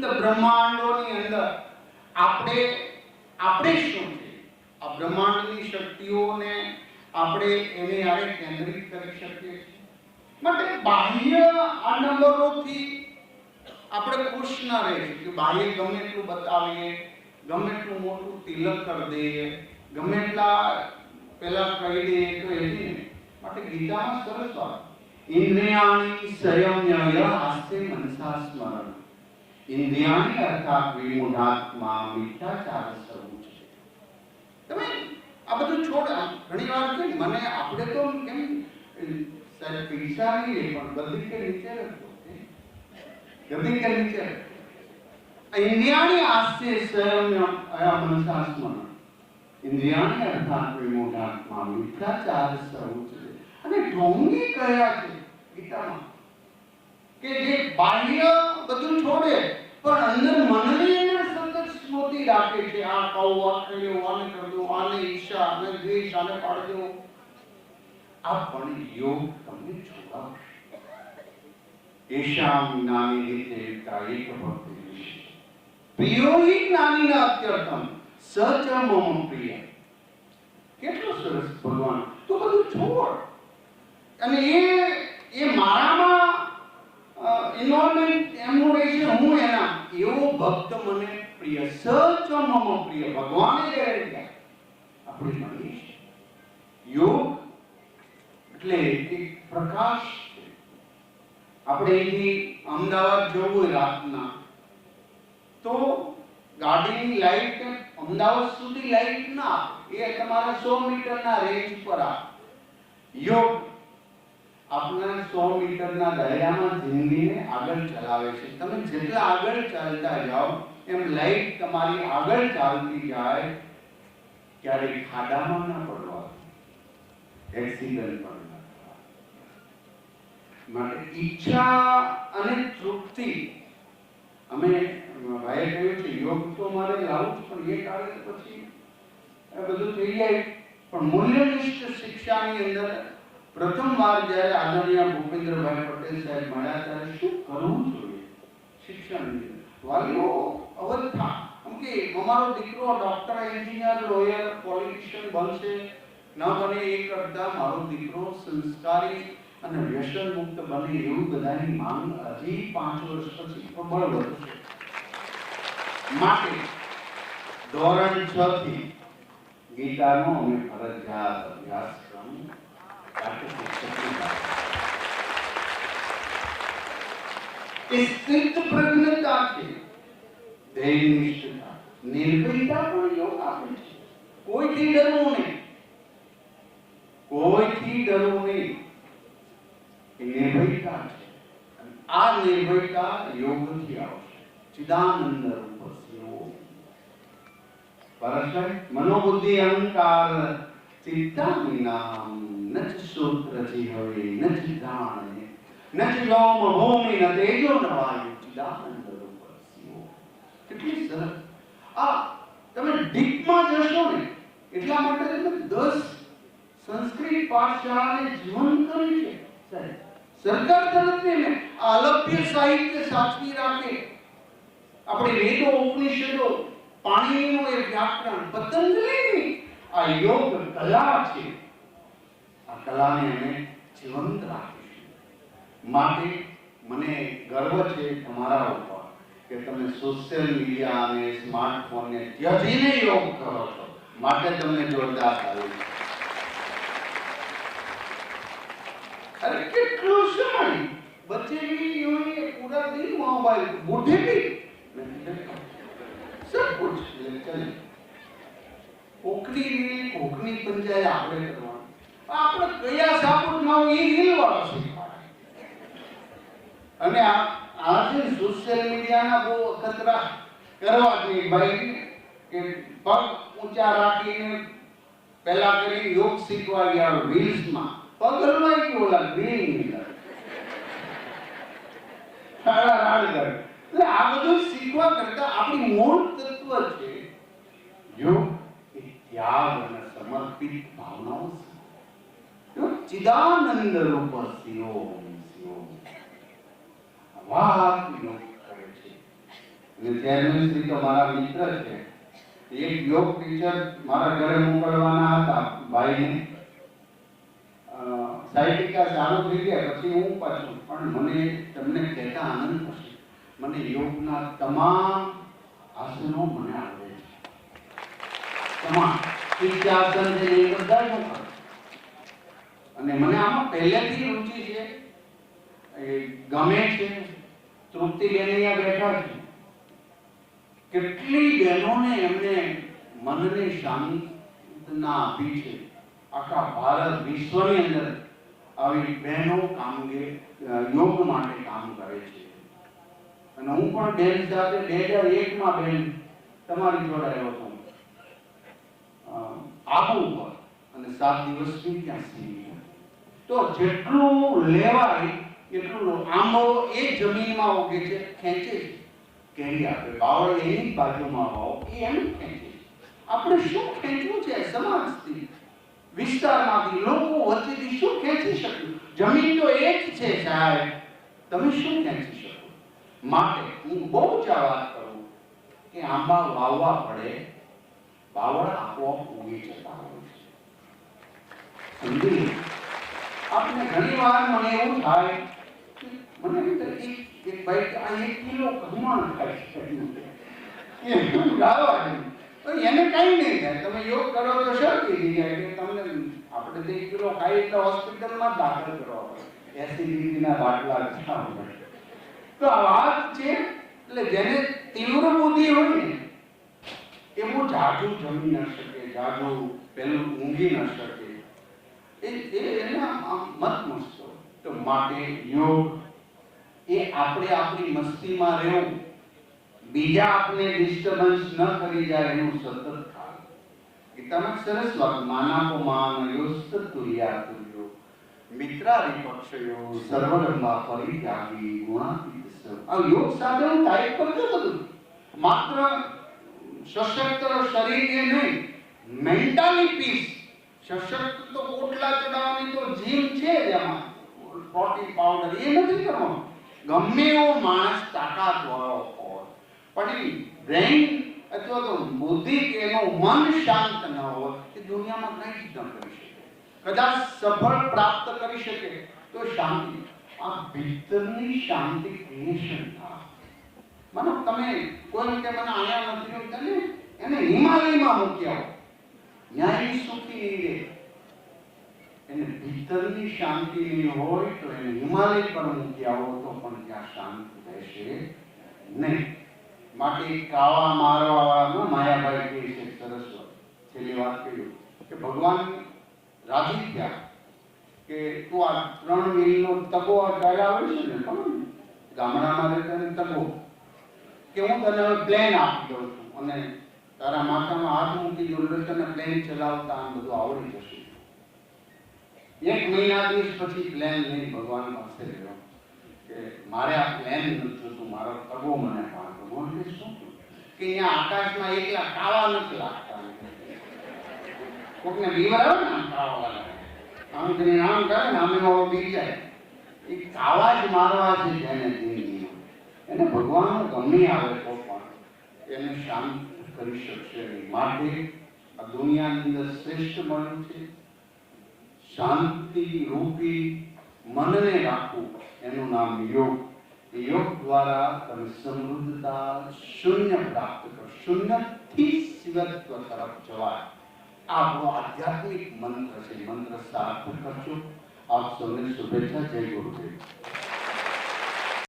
અનંત બ્રહ્માંડોની અંદર આપણે આપણે શું છે આ બ્રહ્માંડની શક્તિઓને આપણે એની આરે કેન્દ્રિત કરી શકીએ છીએ માટે બાહ્ય આડંબરોથી આપણે ખુશ ના રહીએ કે બાહ્ય ગમે એટલું બતાવીએ ગમે એટલું મોટું તિલક કરી દઈએ ગમે એટલા પેલા કહી દઈએ તો એની નહીં. માટે ગીતામાં સરસ વાત ઇન્દ્રિયાણી સંયમ્ય હાસ્ય મનસા સ્મરણ ઇન્દ્રિયાણી અર્થાત વિમૂઢાત્મા, મિથ્યાચાર સ્વરૂપ છે. તમે આ બધું છોડ ઘણી વાર કે મને આપણે તો કેમ સાહેબ પૈસા નહીં પણ બધી કે નીચે બધી કે નીચે ઇન્દ્રિયાની આસ્તે સ્વયં સંયમ્ય અયા મનસા સ્મરણ ઇન્દ્રિયાણી અર્થાત વિમૂઢાત્મા, મિથ્યાચાર સ્વરૂપ છે. અને ઢોંગી કયા છે? ગીતામાં. કે જે બાહ્ય બધું છોડે પણ અંદર મનને એના સતત સ્મૃતિ રાખે છે. આ કહું, આ કહ્યું આને કરજો આને ઈચ્છા, આને દ્વેષ, આને પાડજો. આ પણ યોગ તમને છોડાવશે એશામ જ્ઞાની રીતે કાયિક ભક્તિ વિશે. પ્રિયો હિ અત્યર્થમ સચ મમ પ્રિય. કેટલું સરસ ભગવાન. તો બધું છોડ અને એ મારામાં ઇન્વોલ્વમેન્ટ એમનું રહે છે હું એના એવો ભક્ત મને પ્રિય સચ મમ પ્રિય ભગવાને કહે છે આપણે માનીએ છીએ યોગ એટલે એક પ્રકાશ છે. આપણે અહીંથી અમદાવાદ જવું હોય રાતના, તો ગાડીની લાઈટ અમદાવાદ સુધી લાઈટ ના આપે. એ તમારા 100 મીટરના રેન્જ પર આપે. યોગ આપના 100 મીટરના દાયરામાં જિંદગીને આગળ ચલાવે છે. તમે જેટલા આગળ ચાલતા જાઓ, એમ લાઈફ તમારી આગળ ચાલતી જાય ક્યારેક ખાડામાં ના પડવા એક્સિડન્ટ પણ માટે ઈચ્છા અને તૃપ્તિ. અમે ભાઈએ કહ્યું છે, યોગ તો મારે લાવું પણ એ કારણે પછી બધું થઈ જાય. પણ મૂલ્યનિષ્ઠ શિક્ષાની અંદર પ્રથમ વાર જ્યારે આદરણીય ભૂપેન્દ્રભાઈ પટેલ સાહેબ મળ્યા ત્યારે શું કરવું જોઈએ? શિક્ષણ વાલીઓ અવસ્થા. કે અમારો દીકરો ડોક્ટર એન્જિનિયર લોયર પોલિટિશિયન બનશે. ન બને એ કરતા મારો દીકરો સંસ્કારી અને વ્યસન મુક્ત બને એવું બધાની માંગ હજી પાંચ વર્ષ પછી પ્રબળ વધશે. માટે ધોરણ છ થી ગીતાનો અમે ફરજિયાત અભ્યાસક્રમ સ્થિત પ્રજ્ઞતા છે ધૈર્યનિષ્ઠતા નિર્ભયતા પણ યોગ આપે છે કોઈથી ડરવું નહીં કોઈથી ડરવું નહીં એ નિર્ભયતા છે આ નિર્ભયતા યોગથી આવશે ચિદાનંદ રૂપ શિવો પરસ્પર મનોબુદ્ધિ અહંકાર ચિત્તામિનામ ન ચ સૂત્ર જીહવે ન ચ જાણે ન ચ લોમ ભૂમિ ન તેજો ન વાયુ ચિદાનંદ રૂપ શિવો કેટલી સરસ આ તમે ડીપમાં જશો ને એટલા માટે તમે દસ સંસ્કૃત પાઠશાળાને જીવંત કરી છે સાહેબ સરકાર તરફથી ને આ અલભ્ય સાહિત્ય સાચવી રાખે આપણે વેદો ઉપનિષદો પાણીનું એ વ્યાકરણ પતંજલિની આ યોગ કલા છે આ કલાને એણે જીવંત રાખી માટે મને ગર્વ છે તમારા ઉપર કે તમે સોશિયલ મીડિયા અને સ્માર્ટફોનને ત્યજીને યોગ કરો છો. માટે તમને જોરદાર આવ્યું અરે કેટલું શાણ બચેલી યોની પૂરા દિન મોબાઈલ બુઢી બી સબ કુછ લેકર કોકની કોકની પંચાયત આપણે આપણે કયા ખાવ એ રીલ વાળો શીખવાડે અને આજે છે સોશિયલ મીડિયાના બહુ અખતરા કરવા જોઈએ ભાઈ, કે પગ ઊંચા રાખીને પહેલા કરી યોગ શીખવા ગયા રીલ્સમાં પગ હલવાઈ ગયો ઓલા ગ્રીન એટલે આ બધું શીખવા કરતા આપણી મૂળ તત્વ છે યોગ એ ત્યાગ અને સમર્પિત ભાવનાઓ છે યોગ ચિદાનંદ રૂપ મારા મિત્ર છે. મારા ઘરે મોકલવાના હતા ભાઈને. સાહિત્યિકા થઈ ગયા, પછી હું પાછું. પણ મને તમને કહેતા આનંદ થશે. મને યોગના તમામ આસનો મને આવડે છે. તમામ. સિદ્ધાસન અને મને આમાં પહેલેથી રુચિ છે. એ ગમે છે. તૃપ્તિબેન અહીંયા બેઠા છે. કેટલી બહેનોને એમને મનને શાંતના આપી છે. આખા ભારત વિશ્વની અંદર આવી બહેનો કામગે યોગ માટે કામ કરે છે. અને હું પણ બેન સાથે બે હજાર એકમાં બેન તમારી જોડે આવ્યો હતો. આબુ ઉપર. અને સાત દિવસની ત્યાં તો જેટલું લેવાય એટલું આંબો એ જમીનમાં ઉગે છે, ખેંચે છે. કેરી આપે બાવળ એની બાજુમાં હોવ એમ ખેંચે આપણે શું ખેંચવું છે? સમાજથી. વિસ્તારમાંથી લોકો વચ્ચેથી શું ખેંચી શક્યું જમીન તો એક છે સાહેબ. તમે શું ખેંચી શકો? માટે હું બહુ જ વાત કરું કે આંબા વાવવા પડે. બાવળ આપોઆપ ઉગી જતા હોય છે. સમજી આપણે મને એવું થાય, મને એમ થાય કે એક ભાઈ, આ એક કિલો ખમણ ખાઈ શક્યું છે એ ગાવા છે તો એને કઈ નહીં થાય. તમે યોગ કરો તો શું થઈ જાય. કે તમને આપણે તો એક કિલો ખાઈ એટલે હોસ્પિટલમાં દાખલ પડે. એસિડિટીના બાટલા ખાવા તો આ વાત છે, એટલે જેને તીવ્ર બુદ્ધિ હોય ને એ બહુ જાજુ જમી ન શકે, જાજુ પેલું ઊંઘી ન શકે. એ એના મત મસ્તો તો યોગ એ આપણે આપણી મસ્તીમાં રહેવું. બીજા આપણે ડિસ્ટર્બન્સ ન કરી જાય એનું સતત ખાવું ગીતામાં સરસ વાત, માનાપો માન યોસ્તુર્યા તુર્યો મિત્રારી પક્ષયો સર્વધર્મા પરિત્યાગી ગુણાતીત આ યોગ સાથે ટાઈપ કરતો બધું માત્ર સશક્ત શરીર એ નહીં મેન્ટલી પીસ સશક્ત તો પોટલા ચડાવવાની તો જીમ છે જ એમાં પ્રોટીન પાવડર એ નથી કરવાનું. ગમે એવો માણસ તાકાત વાળો હોય. પણ બ્રેઇન અથવા તો બુદ્ધિ એનું મન શાંત ન હોય, એ દુનિયામાં કંઈ જ ન કરી શકે. કદાચ સફળ પ્રાપ્ત કરી શકે, તો શાંતિ. આ ભીતરની શાંતિ ક્રિએશન થાય. મને તમે કોઈ રીતે મને આયા નથી તને એને હિમાલયમાં મૂકી આવો ન્યાય સુખી એને ભીતરની શાંતિ નહીં હોય તો એને હિમાલય પર મૂકી આવો તો પણ ત્યાં શાંત રહેશે નહીં માટે કાવા મારવા માયાભાઈ કહે છે સરસ વાત. છેલ્લી વાત કહ્યું કે ભગવાન રાજી થયા કે તું આ ત્રણ મિલનો તકો ગાળા આવે છે ને પણ ગામડામાં રહેતા તકો કે હું તને પ્લેન આપી દઉં છું અને તારા માથામાં હાથ મૂકી એટલે તને પ્લેન ચલાવતા આમ બધું આવડી જશે. એક મહિના દિવસ પછી પ્લેન લઈને ભગવાન પાસે ગયો કે મારે આ પ્લેન નથી જોતું મારો કરવો મને પાર ભગવાન કે શું કે અહીંયા આકાશમાં એકલા કાવા નથી લાગતા. કોકને બીવર આવે ને આમ કાવા આમ કરીને આમ કરે ને આમ એમાં બી જાય. એ કાવા જ મારવા છે જેને જિંદગીમાં. એને ભગવાન ગમે આવે તો પણ એને શાંત કરી શકશે નહીં માટે આ દુનિયાની અંદર શ્રેષ્ઠ મળ્યું છે. શાંતિ રૂપી મનને રાખવું એનું નામ યોગ. યોગ દ્વારા તમે સમૃદ્ધતા શૂન્ય પ્રાપ્ત કરો. શૂન્યથી શિવત્વ તરફ જવાય. આપણો આધ્યાત્મિક મંત્ર છે. મંત્ર સાર્થ કરજો. આપ સૌને શુભેચ્છા. જય ગુરુદેવ.